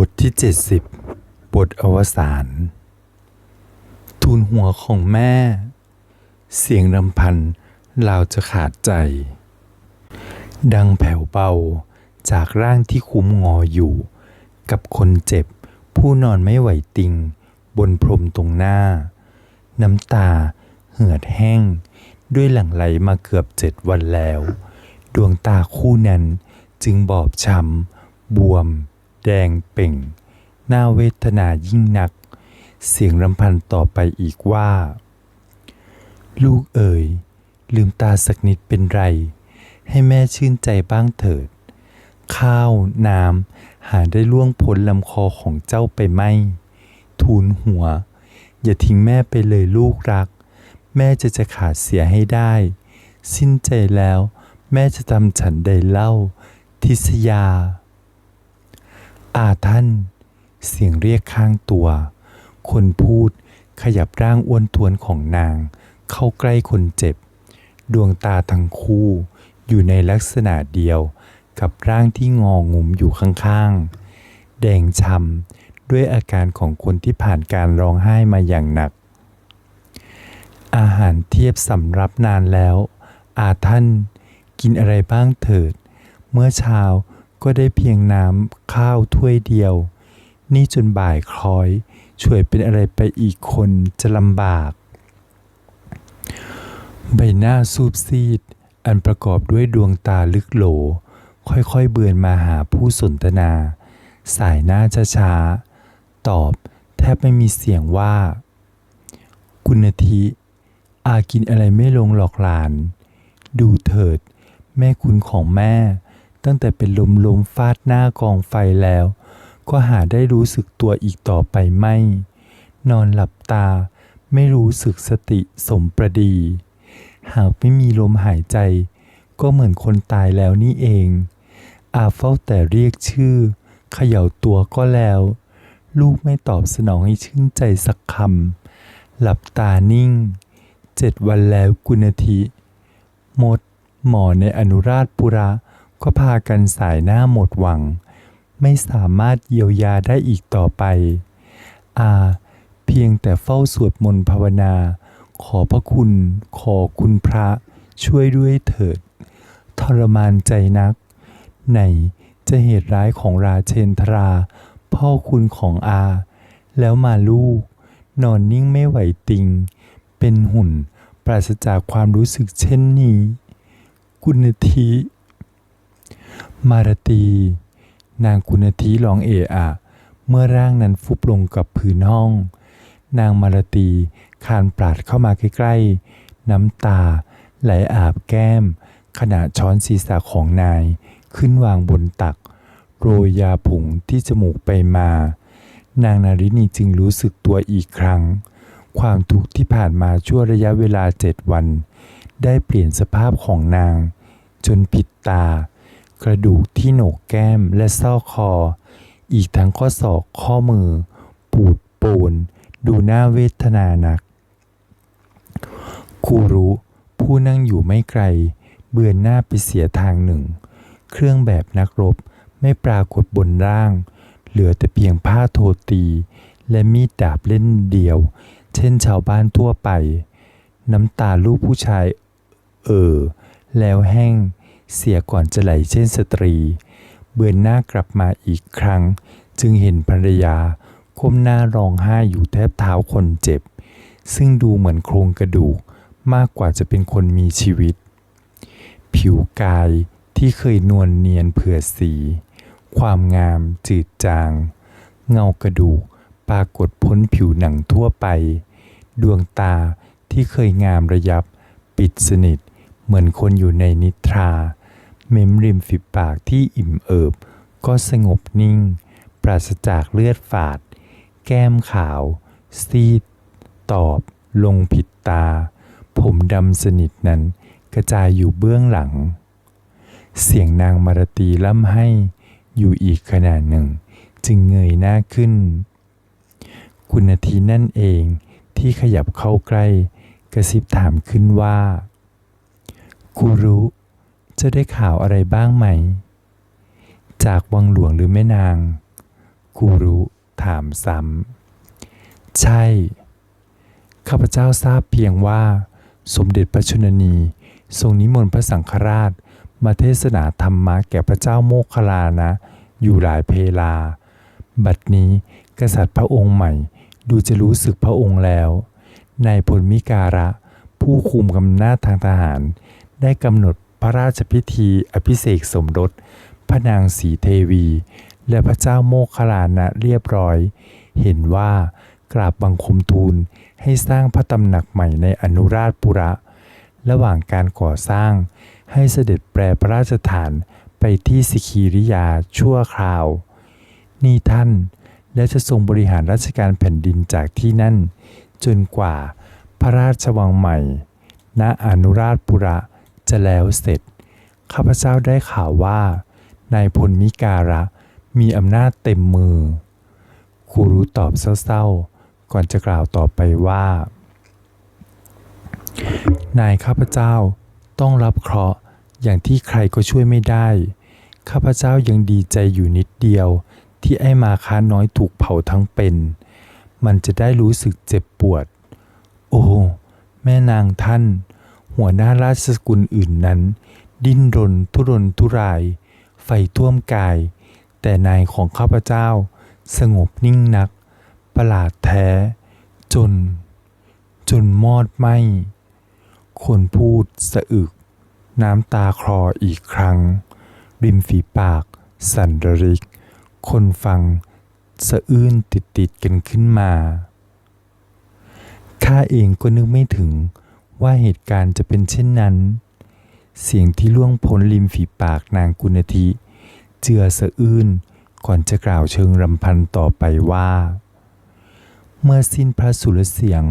บทที่ 70 บทอวสานทูลหัวของแม่ เสียงรำพันเราจะขาดใจ ดังแผ่วเบาจากร่างที่คุ้มงออยู่ กับคนเจ็บผู้นอนไม่ไหวติง บนพรมตรงหน้า น้ำตาเหือดแห้ง ด้วยหลั่งไหลมาเกือบเจ็ดวันแล้ว ดวงตาคู่นั้นจึงบอบช้ำบวม แดงเป่ง หน้าเวทนายิ่งนัก เสียงรำพันต่อไปอีกว่า ลูกเอ๋ย ลืมตาสักนิดเป็นไร ให้แม่ชื่นใจบ้างเถิด ข้าว น้ำ หาได้ล่วงพ้นลำคอของเจ้าไปไหมทูลหัว อย่าทิ้งแม่ไปเลยลูกรัก แม่จะจะขาดเสียให้ได้ สิ้นใจแล้ว แม่จะทำฉันใดเล่า ทิสยา อาท่าน เสียงเรียกข้างตัว คนพูดขยับร่างอ้วนทวนของนาง เข้าใกล้คนเจ็บ ดวงตาทั้งคู่อยู่ในลักษณะเดียวกับร่างที่งองุมอยู่ข้างๆ แดงช้ำด้วยอาการของคนที่ผ่านการร้องไห้มาอย่างหนัก อาหารเทียบสำรับนานแล้ว อาท่านกินอะไรบ้างเถิด เมื่อเช้า ก็ได้เพียงน้ำข้าวถ้วยเดียว นี่จนบ่ายคล้อย ช่วยเป็นอะไรไปอีกคนจะลำบาก ใบหน้าซูบซีด อันประกอบด้วยดวงตาลึกโหล ค่อยๆเบือนมาหาผู้สนทนา สายหน้าช้าๆ ตอบแทบไม่มีเสียงว่า คุณทิอากินอะไรไม่ลงหรอกหลาน ดูเถิด แม่คุณของแม่ ตั้งแต่เป็นลมลมฟาดหน้ากองไฟแล้ว ก็หาได้รู้สึกตัวอีกต่อไปไม่ นอนหลับตาไม่รู้สึกสติสมประดี หากไม่มีลมหายใจ ก็เหมือนคนตายแล้วนี่เอง อาเฝ้าแต่เรียกชื่อเขย่าตัวก็แล้ว ลูกไม่ตอบสนองให้ชื่นใจสักคำหลับตานิ่งเจ็ดวันแล้วกุณทิหมด หมอในอนุราชปุระ ก็พากันสายหน้าหมดหวัง ไม่สามารถเยียวยาได้อีกต่อไป อาเพียงแต่เฝ้าสวดมนต์ภาวนา ขอพระคุณ ขอคุณพระช่วยด้วยเถิด ทรมานใจนัก ไหนจะเหตุร้ายของราเชนทรา พ่อคุณของอา แล้วมาลูก นอนนิ่งไม่ไหวติง เป็นหุ่นปราศจากความรู้สึกเช่นนี้ กุณที มารตี นางกุณทีร้องเอะอะ เมื่อร่างนั้นฟุบลงกับพื้นห้อง นางมารตีคานปราดเข้ามาใกล้ๆ น้ำตาไหลอาบแก้ม ขณะช้อนศีรษะของนายขึ้นวางบนตัก โรยยาผงที่จมูกไปมา นางนารินีจึงรู้สึกตัวอีกครั้ง ความทุกข์ที่ผ่านมาชั่วระยะเวลาเจ็ดวัน ได้เปลี่ยนสภาพของนาง จนผิดตา กระดูกที่โหนกแก้มและซอกคอ อีกทั้งข้อศอกข้อมือ ปูดโปน ดูน่าเวทนานัก คูรุผู้นั่งอยู่ไม่ไกล เบือนหน้าไปเสียทางหนึ่ง เครื่องแบบนักรบไม่ปรากฏบนร่าง เหลือแต่เพียงผ้าโทตี และมีดดาบเล่นเดียว เช่นชาวบ้านทั่วไป น้ำตาลูกผู้ชาย เออ แล้วแห้ง เสียก่อนจะไหลเช่นสตรี เบือนหน้ากลับมาอีกครั้ง จึงเห็นภรรยาก้มหน้าร้องไห้อยู่แทบเท้าคนเจ็บ ซึ่งดูเหมือนโครงกระดูกมากกว่าจะเป็นคนมีชีวิต ผิวกายที่เคยนวลเนียนเผื่อสี ความงามจืดจาง เงากระดูกปรากฏพ้นผิวหนังทั่วไป ดวงตาที่เคยงามระยับ ปิดสนิทเหมือนคนอยู่ในนิทรา เม้มริมฝีปากที่อิ่มเอิบ ก็สงบนิ่ง ปราศจากเลือดฝาด แก้มขาว ซีด ตอบ ลงผิดตา ผมดำสนิทนั้นกระจายอยู่เบื้องหลัง เสียงนางมารตีล่ำให้อยู่อีกขนาดหนึ่ง จึงเงยหน้าขึ้น คุณทีนั่นเองที่ขยับเข้าใกล้ กระซิบถามขึ้นว่ากูรู้ จะได้ข่าวอะไรบ้างไหม จากวังหลวงหรือแม่นาง กูรุถามซ้ำ ใช่ ข้าพเจ้าทราบเพียงว่า สมเด็จพระชนนีทรงนิมนต์พระสังฆราช มาเทศนาธรรมะแก่พระเจ้าโมคคลลานะ อยู่หลายเพลา บัดนี้กษัตริย์พระองค์ใหม่ ดูจะรู้สึกพระองค์แล้ว นายพลมิการะ ผู้คุมกำนาจทางทหาร ได้กำหนด พระราชพิธีอภิเษกสมรส พระนางสีเทวี และพระเจ้าโมคคลานะเรียบร้อย เห็นว่ากราบบังคมทูลให้สร้างพระตำหนักใหม่ในอนุราชปุระ ระหว่างการก่อสร้างให้เสด็จแปรพระราชฐานไปที่สิคีริยาชั่วคราว นี่ท่านและจะทรงบริหารราชการแผ่นดินจากที่นั่น จนกว่าพระราชวังใหม่ ณอนุราชปุระ จะแล้วเสร็จ ข้าพเจ้าได้ข่าวว่า นายพลมิการะมีอำนาจเต็มมือครูรู้ตอบเศร้าๆ ก่อนจะกล่าวต่อไปว่า นายข้าพเจ้าต้องรับเคราะห์อย่างที่ใครก็ช่วยไม่ได้ ข้าพเจ้ายังดีใจอยู่นิดเดียว ที่ไอ้มาค้าน้อยถูกเผาทั้งเป็น มันจะได้รู้สึกเจ็บปวด โอ้ แม่นางท่าน หัวหน้าราชสกุลอื่นนั้น ดิ้นรนทุรนทุราย ไฟท่วมกาย แต่นายของข้าพเจ้า สงบนิ่งนัก ประหลาดแท้ จน จนมอดไหมคนพูดสะอึก น้ำตาคลออีกครั้ง ริมฝีปาก สั่นระริก คนฟังสะอื้นติดติดกันขึ้นมา ข้าเองก็นึกไม่ถึง ว่าเหตุการณ์จะเป็นเช่นนั้น เสียงที่ล่วงพ้นริมฝีปากนางกุณทีเจือสะอื้นก่อนจะกล่าวเชิงรำพันต่อไปว่า เมื่อสิ้นพระสุรเสียง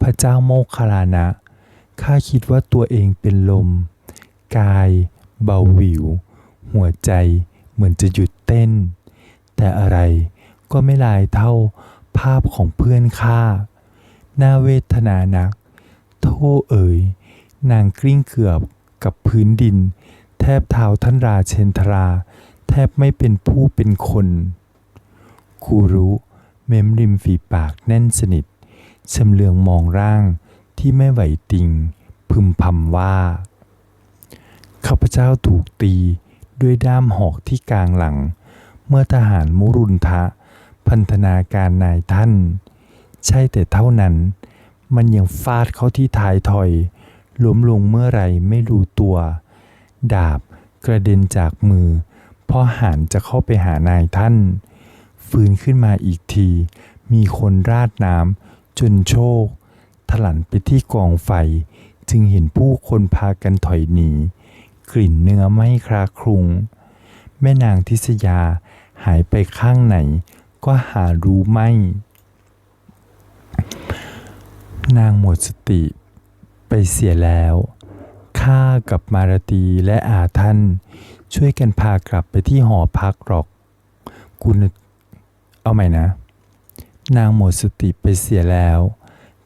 พระเจ้าโมคคลานะ ข้าคิดว่าตัวเองเป็นลม กาย เบาหวิว หัวใจเหมือนจะหยุดเต้น แต่อะไรก็ไม่ลายเท่าภาพของเพื่อนข้าน่าเวทนานัก โทษเอ๋ย นางกลิ้งเกือบกับพื้นดิน แทบเท้าท่านราเชนทรา แทบไม่เป็นผู้เป็นคนคูรู้เม้มริมฝีปากแน่นสนิทชำเลืองมองร่างที่ไม่ไหวติง พึมพำว่า ข้าพเจ้าถูกตีด้วยด้ามหอกที่กลางหลัง เมื่อทหารมุรุนทะ พันธนาการนายท่าน ใช่แต่เท่านั้น มันยังฟาดเข้าที่ท้ายถอยล้มลงเมื่อไรไม่รู้ตัว ดาบกระเด็นจากมือพอหันจะเข้าไปหานายท่าน ฟื้นขึ้นมาอีกที มีคนราดน้ำจนโชค ถลันไปที่กองไฟ จึงเห็นผู้คนพากันถอยหนี กลิ่นเนื้อไม้คลาครุง แม่นางทิษยาหายไปข้างไหน ก็หารู้ไม่ นางหมดสติไปเสียแล้ว ข้ากับมารตีและอาท่าน ช่วยกันพากลับไปที่หอพักหรอกกุณเอาใหม่นะ นางหมดสติไปเสียแล้ว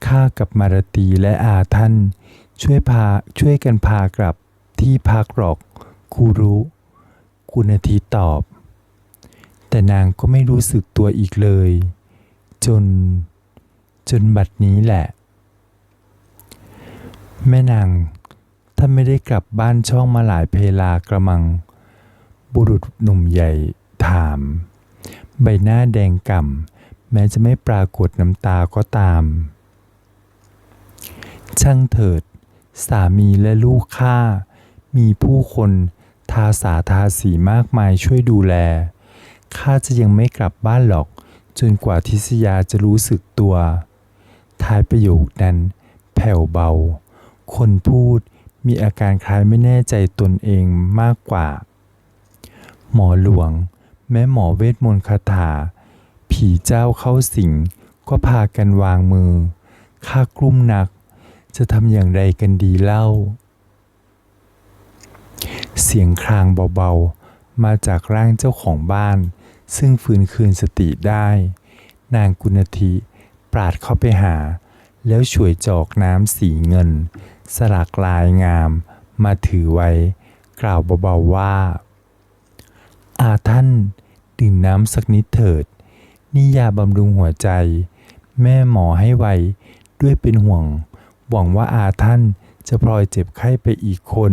ข้ากับมารตีและอาท่าน ช่วยพาช่วยกันพากลับที่พักหรอก คูรู้กุณทีตอบ แต่นางก็ไม่รู้สึกตัวอีกเลย จน จนบัดนี้แหละ แม่นางท่านไม่ได้กลับบ้านช่องมาหลายเพลากระมัง บุรุษหนุ่มใหญ่ถาม ใบหน้าแดงก่ำแม้จะไม่ปรากฏน้ำตาก็ตาม ช่างเถิด สามีและลูกข้ามีผู้คนทาสาทาสีมากมายช่วยดูแลข้าจะยังไม่กลับบ้านหรอก จนกว่าทิศยาจะรู้สึกตัว ท้ายประโยคนั้นแผ่วเบา คนพูดมีอาการคล้ายไม่แน่ใจตนเองมากกว่า หมอหลวง แม้หมอเวทมนต์คาถา ผีเจ้าเข้าสิงก็พากันวางมือข้ากลุ้มหนัก จะทำอย่างไรกันดีเล่า เสียงครางเบาๆ มาจากร่างเจ้าของบ้าน ซึ่งฟื้นคืนสติได้ นางกุณทีปราดเข้าไปหา แล้วช่วยจอกน้ำสีเงิน สลักลายงามมาถือไว้ กล่าวเบาๆว่า อาท่านดื่มน้ำสักนิดเถิด นี่ยาบำรุงหัวใจ แม่หมอให้ไวด้วยเป็นห่วง หวังว่าอาท่านจะพลอยเจ็บไข้ไปอีกคน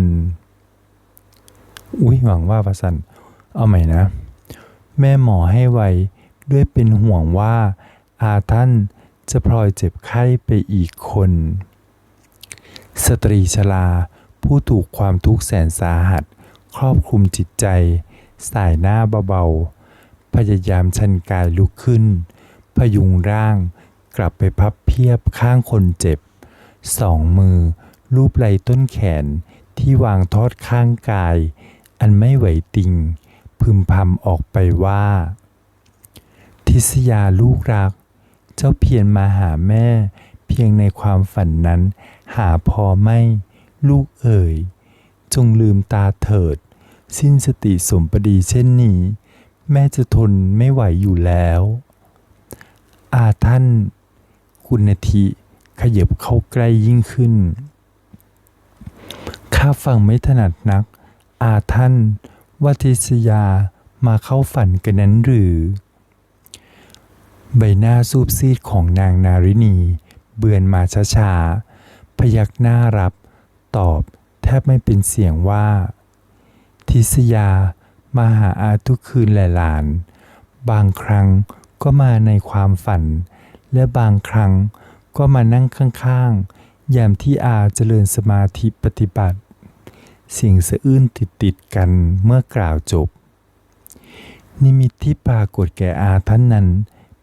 อุ้ยหวังว่าประสัน เอาใหม่นะ แม่หมอให้ไวด้วยเป็นห่วงว่าอาท่านจะพลอยเจ็บไข้ไปอีกคน สตรีชราผู้ถูกความทุกข์แสนสาหัส ครอบคลุมจิตใจ สายหน้าเบาๆ พยายามชันกายลุกขึ้น พยุงร่างกลับไปพับเพียบข้างคนเจ็บ สองมือลูบไหล่ต้นแขนที่วางทอดข้างกาย อันไม่ไหวติง พึมพำออกไปว่า ทิสยาลูกรัก เจ้าเพียรมาหาแม่ เพียงในความฝันนั้น หาพอไม่ ลูกเอ๋ย จงลืมตาเถิด สิ้นสติสมปดีเช่นนี้ แม่จะทนไม่ไหวอยู่แล้ว อาท่านคุณนาทีขยับเข้าใกล้ยิ่งขึ้น ข้าฟังไม่ถนัดนัก อาท่านว่าทิสยามาเข้าฝันกันนั้นหรือ ใบหน้าซูบซีดของนางนารินี เบือนมาช้าๆ พยักหน้ารับ ตอบแทบไม่เป็นเสียงว่า ทิสยามาหาอาทุกคืนแหละหลาน บางครั้งก็มาในความฝัน และบางครั้งก็มานั่งข้างๆ ยามที่อาเจริญสมาธิปฏิบัติสียงสะอื้นติดๆกันเมื่อกล่าวจบ นิมิตที่ปรากฏแก่อาท่านนั้น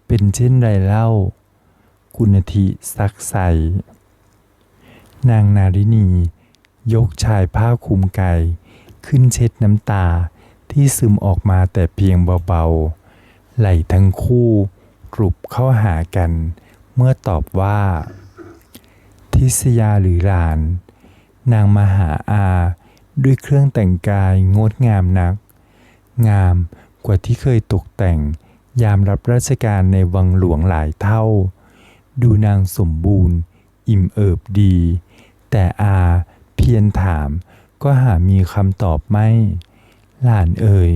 เป็นเช่นไรเล่ากุณทิซักใส นางนารินียกชายผ้าคลุมไกายขึ้นเช็ดน้ำตาที่ซึมออกมาแต่เพียงเบาๆ ไหลทั้งคู่กรุบเข้าหากัน เมื่อตอบว่า ทิสยาหรือหลาน นางมาหาอาด้วยเครื่องแต่งกายงดงามนัก งามกว่าที่เคยตกแต่งยามรับราชการในวังหลวงหลายเท่า ดูนางสมบูรณ์ อิ่มเอิบดี แต่อาเพียรถามก็หามีคำตอบไม่ หลานเอ่ย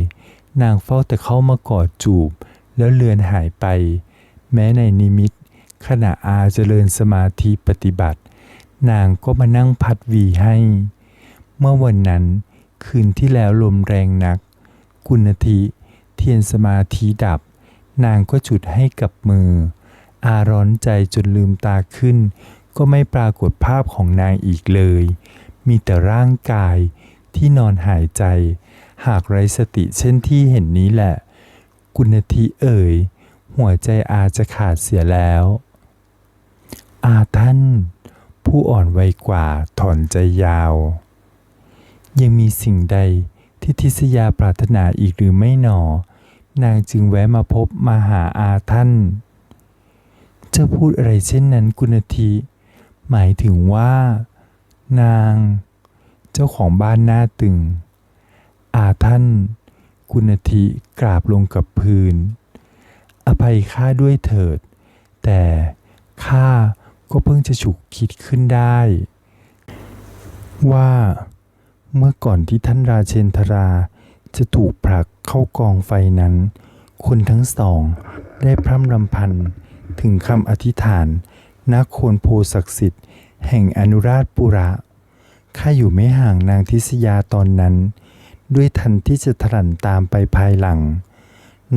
นางเฝ้าแต่เข้ามากอดจูบ แล้วเลือนหายไป แม้ในนิมิต ขณะอาเจริญสมาธิปฏิบัติ นางก็มานั่งพัดวีให้ เมื่อวันนั้นคืนที่แล้วลมแรงนัก กุณทิเทียนสมาธิดับ นางก็จุดให้กับมือ อาร้อนใจจนลืมตาขึ้น ก็ไม่ปรากฏภาพของนางอีกเลย มีแต่ร่างกายที่นอนหายใจ หากไร้สติเช่นที่เห็นนี้แหละ กุณทิเอ่ย หัวใจอาจะขาดเสียแล้ว อาท่าน ผู้อ่อนวัยกว่าถอนใจยาว ยังมีสิ่งใดที่ทิสยาปรารถนาอีกหรือไม่หนอ นางจึงแวะมาพบมาหาอาท่าน เจ้าพูดอะไรเช่นนั้นกุณที หมายถึงว่า นาง เจ้าของบ้านหน้าตึง อาท่านกุณทีกราบลงกับพื้น อภัยข้าด้วยเถิด แต่ข้าก็เพิ่งจะฉุกคิดขึ้นได้ ว่าเมื่อก่อนที่ท่านราเชนทราจะถูกผลักเข้ากองไฟนั้น คนทั้งสองได้พร่ำรำพันถึงคำอธิษฐาน ณโคนโพศักดิ์สิทธิ์ แห่งอนุราชปุระข้าอยู่ไม่ห่างนางทิสยาตอนนั้น ด้วยทันที่จะถลันตามไปภายหลัง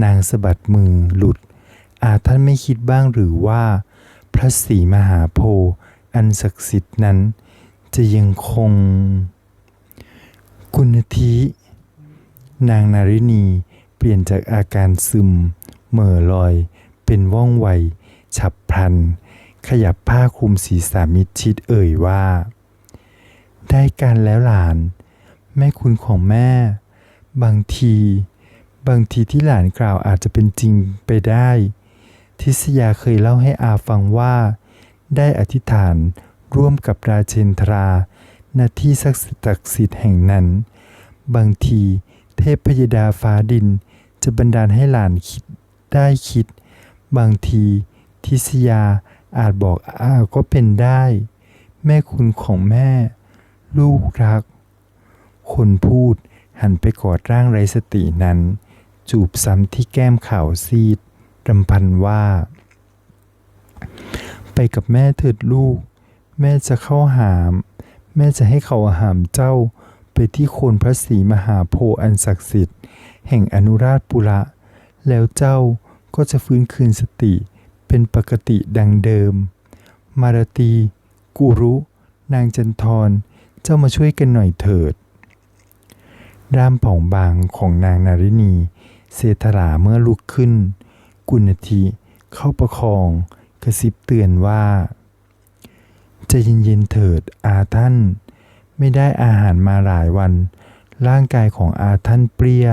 นางสะบัดมือหลุด อาท่านไม่คิดบ้างหรือว่า พระศรีมหาโพธิ์อันศักดิ์สิทธิ์นั้น จะยังคงกุณทินางนารินีเปลี่ยนจากอาการซึม เหม่อลอย เป็นว่องไว ฉับพลัน ขยับผ้าคลุมศีรษะมิดชิดเอ่ยว่า ได้การแล้วหลาน แม่คุณของแม่ บางที บางทีที่หลานกล่าวอาจจะเป็นจริงไปได้ ทิสยาเคยเล่าให้อาฟังว่า ได้อธิษฐานร่วมกับราเชนทราณที่ศักดิ์สิทธิ์แห่งนั้น บางทีเทพพยดาฟ้าดินจะบันดาลให้หลานคิดได้คิด บางทีทิสยา อาจบอกอาก็เป็นได้ แม่คุณของแม่ ลูกรัก คนพูดหันไปกอดร่างไร้สตินั้น จูบซ้ำที่แก้มขาวซีดรำพันว่า ไปกับแม่เถิดลูก แม่จะเข้าหาม แม่จะให้เขาหามเจ้าไปที่โคนพระศรีมหาโพธิ์อันศักดิ์สิทธิ์ แห่งอนุราชปุระ แล้วเจ้าก็จะฟื้นคืนสติ เป็นปกติดังเดิม มารตีกุรุ นางจันทรเจ้ามาช่วยกันหน่อยเถิด ร่ามผ่องบางของนางนารินี เสถลาเมื่อลุกขึ้น กุณทีเข้าประคองกระซิบเตือนว่า จะเย็นๆเถิดอาท่าน ไม่ได้อาหารมาหลายวัน ร่างกายของอาท่านเปรี้ย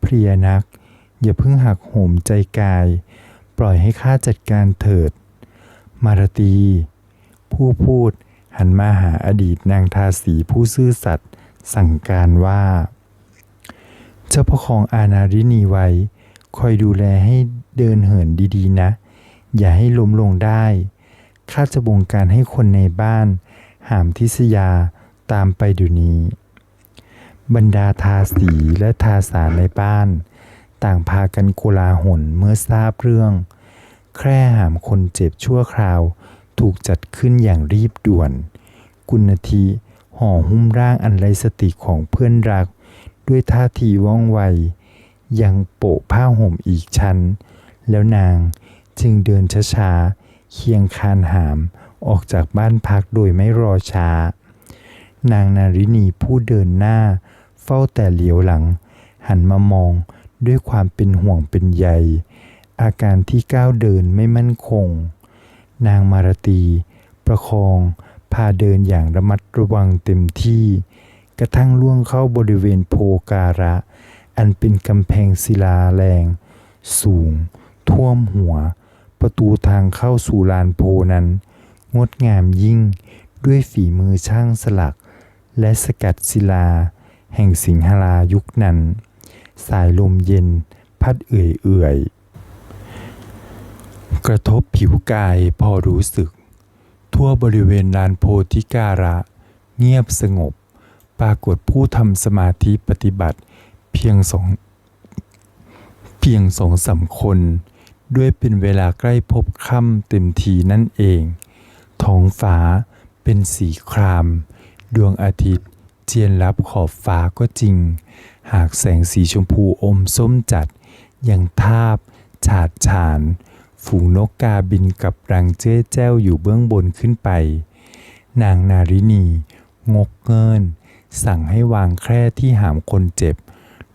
เพลียนัก อย่าเพิ่งหักโหมใจกาย ปล่อยให้ข้าจัดการเถิด มารตี ผู้พูดหันมาหาอดีตนางทาสีผู้ซื่อสัตย์สั่งการว่า เจ้าประคองอานารินีไว้ คอยดูแลให้เดินเหินดีๆนะ อย่าให้ล้มลงได้ข้าจะบงการให้คนในบ้าน หามทิสยาตามไปดี๋ยวนี้ บรรดาทาสีและทาสาในบ้าน ต่างพากันโกลาหลเมื่อทราบเรื่อง แคร่หามคนเจ็บชั่วคราวถูกจัดขึ้นอย่างรีบด่วน กุณทีห่อหุ้มร่างอันไรสติของเพื่อนรัก ด้วยท่าทีว่องไว ยังโปะผ้าห่มอีกชั้น แล้วนางจึงเดินช้าๆเคียงคานหามออกจากบ้านพักโดยไม่รอช้า นางนารินีผู้เดินหน้า เฝ้าแต่เหลียวหลัง หันมามอง ด้วยความเป็นห่วงเป็นใย อาการที่ก้าวเดินไม่มั่นคง นางมารตี ประคอง พาเดินอย่างระมัดระวังเต็มที่ กระทั่งล่วงเข้าบริเวณโพการะ อันเป็นกำแพงศิลาแรง สูง ท่วมหัว ประตูทางเข้าสู่ลานโพนั้น งดงามยิ่งด้วยฝีมือช่างสลัก และสกัดศิลา แห่งสิงหรายุคนั้น สายลมเย็น พัดเอื่อยๆ กระทบผิวกายพอรู้สึก ทั่วบริเวณลานโพธิการะ เงียบสงบ ปรากฏผู้ทำสมาธิปฏิบัติเพียงสองเพียงสองสามคน ด้วยเป็นเวลาใกล้พบค่ำเต็มทีนั่นเองท้องฟ้าเป็นสีคราม ดวงอาทิตย์เจียนรับขอบฟ้าก็จริง หากแสงสีชมพูอมส้มจัด ยังทาบ ฉาดฉาน ฝูงนกกาบินกับรังเจ้แจ้วอยู่เบื้องบนขึ้นไป นางนารินี งกเงิน สั่งให้วางแคร่ที่หามคนเจ็บ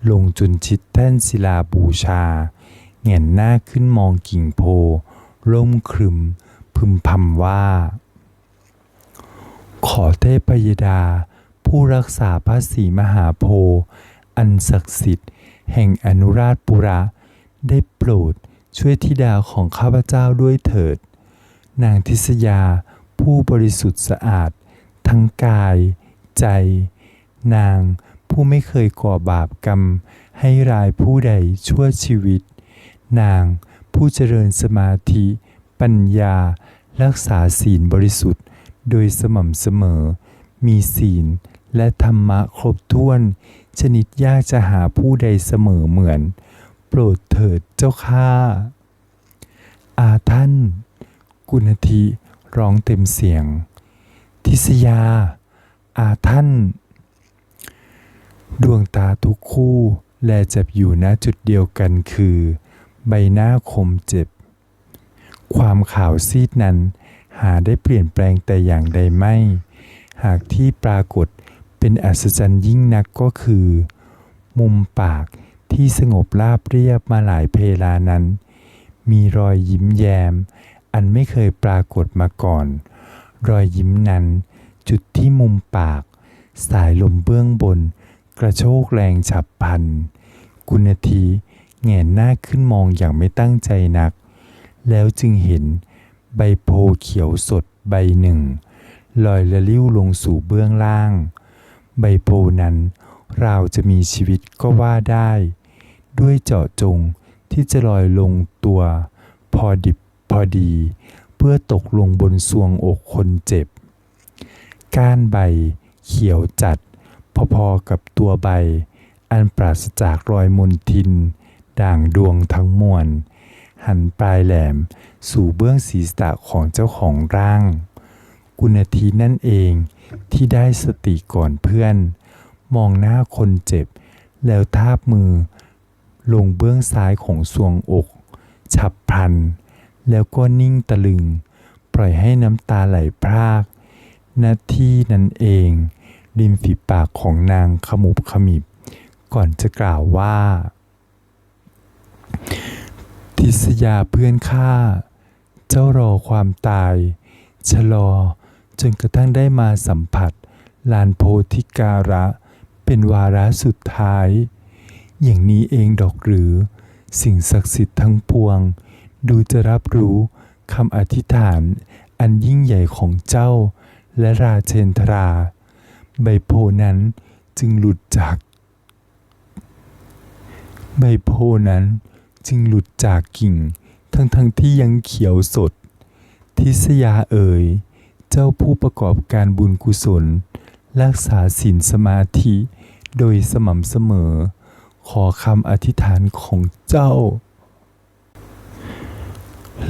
ลงจุนชิดแท่นศิลาบูชาเงนหน้าขึ้นมองกิ่งโพร่มครึม พึมพำว่า ขอเทพยดา ผู้รักษาพระศรีมหาโพธิ์ อันศักดิ์สิทธิ์ แห่งอนุราชปุระ ได้โปรดช่วยธิดาของข้าพเจ้าด้วยเถิด นางทิสยาผู้บริสุทธิ์สะอาด ทั้งกาย ใจ นางผู้ไม่เคยก่อบาปกรรม ให้รายผู้ใดชั่วชีวิต นางผู้เจริญสมาธิ ปัญญา รักษาศีลบริสุทธิ์ โดยสม่ำเสมอ มีศีลและธรรมะครบถ้วน ชนิดยากจะหาผู้ใดเสมอเหมือน โปรดเถิดเจ้าข้าอาท่าน กุณทีร้องเต็มเสียง ทิสยา อาท่าน ดวงตาทุกคู่แลจับอยู่ณจุดเดียวกันคือ ใบหน้าคมเจ็บ ความขาวซีดนั้นหาได้เปลี่ยนแปลงแต่อย่างใดไม่ หากที่ปรากฏ เป็นอัศจรรย์ยิ่งนักก็คือ มุมปากที่สงบราบเรียบมาหลายเพลานั้น มีรอยยิ้มแย้ม อันไม่เคยปรากฏมาก่อน รอยยิ้มนั้น จุดที่มุมปาก สายลมเบื้องบน กระโชกแรงฉับพลัน กุณทีแงนหน้าขึ้นมองอย่างไม่ตั้งใจนัก แล้วจึงเห็นใบโพเขียวสดใบหนึ่ง ลอยละลิ้วลงสู่เบื้องล่าง ใบโพนั้น ราวจะมีชีวิตก็ว่าได้ ด้วยเจาะจงที่จะลอยลงตัว พอดิบพอดี เพื่อตกลงบนสวงอกคนเจ็บ ก้านใบเขียวจัด พอๆกับตัวใบ อันปราศจากรอยมนทิน ด่างดวงทั้งมวลหันปลายแหลมสู่เบื้องศีรษะของเจ้าของร่าง กุณทีนั่นเอง ที่ได้สติก่อนเพื่อน มองหน้าคนเจ็บ แล้วทาบมือ ลงเบื้องซ้ายของสวงอก ฉับพลัน แล้วก็นิ่งตะลึง ปล่อยให้น้ำตาไหลพรากหน้าที่นั้นเองริมฝีปากของนางขมุบขมิบ ก่อนจะกล่าวว่า ทิสยาเพื่อนข้าเจ้ารอความตาย ชะลอ จนกระทั่งได้มาสัมผัส ลานโพธิการะ เป็นวาระสุดท้าย อย่างนี้เองดอกหรือ สิ่งศักดิ์สิทธิ์ทั้งปวง ดูจะรับรู้คำอธิษฐานอันยิ่งใหญ่ของเจ้า และราเชนทรา ใบโพนั้นจึงหลุดจาก ใบโพนั้นจึงหลุดจากกิ่ง ทั้งทั้งที่ยังเขียวสด ทิสยาเอ่ย เจ้าผู้ประกอบการบุญกุศล รักษาศีลสมาธิ โดยสม่ำเสมอ ขอคำอธิษฐานของเจ้า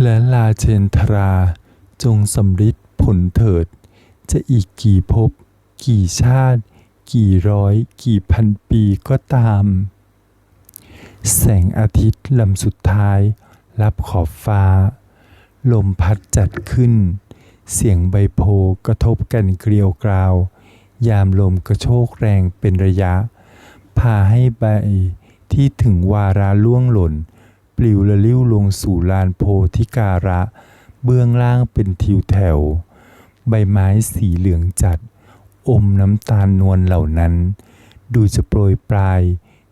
และลาเชนทราจงสำฤทธิ์ผลเถิด จะอีกกี่ภพกี่ชาติ กี่ร้อย กี่พันปีก็ตาม แสงอาทิตย์ลำสุดท้าย รับขอบฟ้า ลมพัดจัดขึ้น เสียงใบโพกระทบกันเกลียวกราว ยามลมกระโชกแรงเป็นระยะ พาให้ใบที่ถึงวาราล่วงหล่น ปลิวละลิ้วลงสู่ลานโพธิการะ เบื้องล่างเป็นทิวแถว ใบไม้สีเหลืองจัด อมน้ำตาลนวลเหล่านั้น ดูจะโปรยปลาย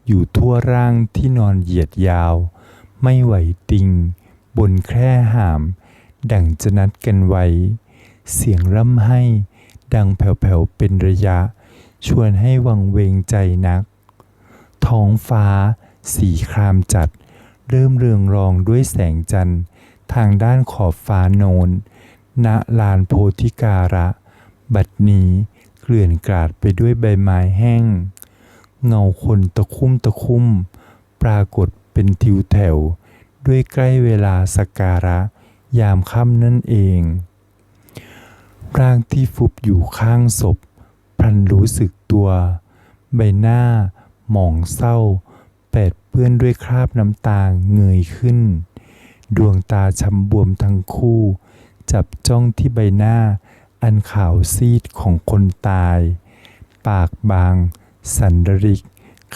อยู่ทั่วร่างที่นอนเหยียดยาว ไม่ไหวติง บนแคร่หาม ดั่งจะนัดกันไว้ เสียงร่ำให้ ดังแผ่วๆเป็นระยะ ชวนให้วังเวงใจนัก ท้องฟ้า สีครามจัด เริ่มเรืองรองด้วยแสงจันทร์ ทางด้านขอบฟ้าโนน ณลานโพธิการะ บัดนี้เกลื่อนกราดไปด้วยใบไม้แห้ง เงาคนตะคุ่มตะคุ่ม ปรากฏเป็นทิวแถว ด้วยใกล้เวลาสกการะ ยามค่ำนั่นเอง ร่างที่ฟุบอยู่ข้างศพ พลันรู้สึกตัว ใบหน้า หมองเศร้า แปดเปื้อนด้วยคราบน้ำตาเงยขึ้น ดวงตาช้ำบวมทั้งคู่ จับจ้องที่ใบหน้า อันขาวซีดของคนตาย ปากบาง สันดริก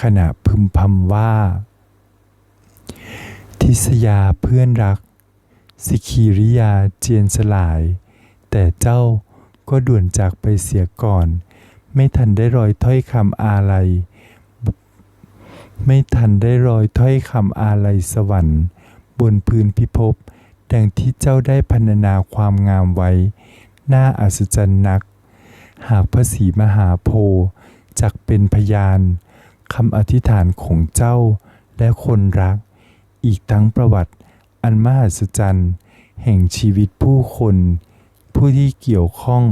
ขณะพึมพำว่า ทิสยาเพื่อนรัก สิคีริยาเจียนสลาย แต่เจ้าก็ด่วนจากไปเสียก่อน ไม่ทันได้รอยถ้อยคำอาลัยไม่ทันได้รอยถ้อยคำอาลัยสวรรค์ บนพื้นพิภพดังที่เจ้าได้พรรณนาความงามไว้ น่าอัศจรรย์นัก หากพระศรีมหาโพธิ์จักเป็นพยานคำอธิษฐานของเจ้าและคนรัก อีกทั้งประวัติอันมหัศจรรย์ แห่งชีวิตผู้คน ผู้ที่เกี่ยวข้อง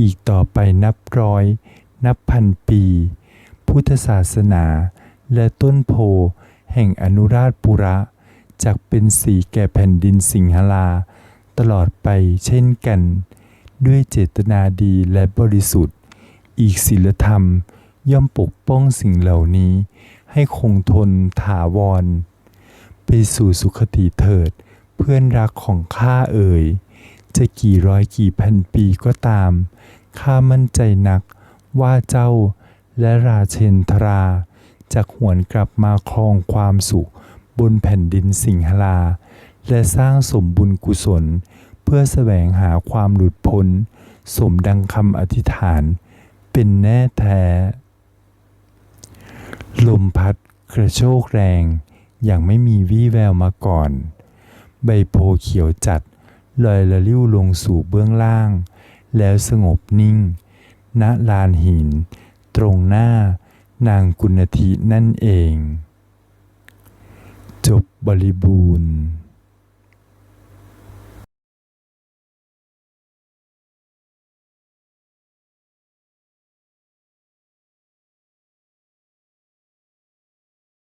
อีกต่อไปนับร้อย นับพันปี พุทธศาสนาและต้นโพแห่งอนุราชปุระจักเป็นสีแก่แผ่นดินสิงหลา ตลอดไปเช่นกัน ด้วยเจตนาดีและบริสุทธิ์ อีกศีลธรรมย่อมปกป้องสิ่งเหล่านี้ ให้คงทนถาวร ไปสู่สุขติเถิด เพื่อนรักของข้าเอ่ย จะกี่ร้อยกี่พันปีก็ตาม ข้ามั่นใจนักว่าเจ้าและราเชนทราจะหวนกลับมาครองความสุขบนแผ่นดินสิงหลา และสร้างสมบุญกุศล เพื่อแสวงหาความหลุดพ้น สมดังคำอธิษฐาน เป็นแน่แท้ ลมพัดกระโชกแรง อย่างไม่มีวี่แววมาก่อน ใบโพเขียวจัด ลอยละลิ้วลงสู่เบื้องล่าง แล้วสงบนิ่ง ณลานหิน ตรงหน้านางกุณฑีนั่นเอง จบบริบูรณ์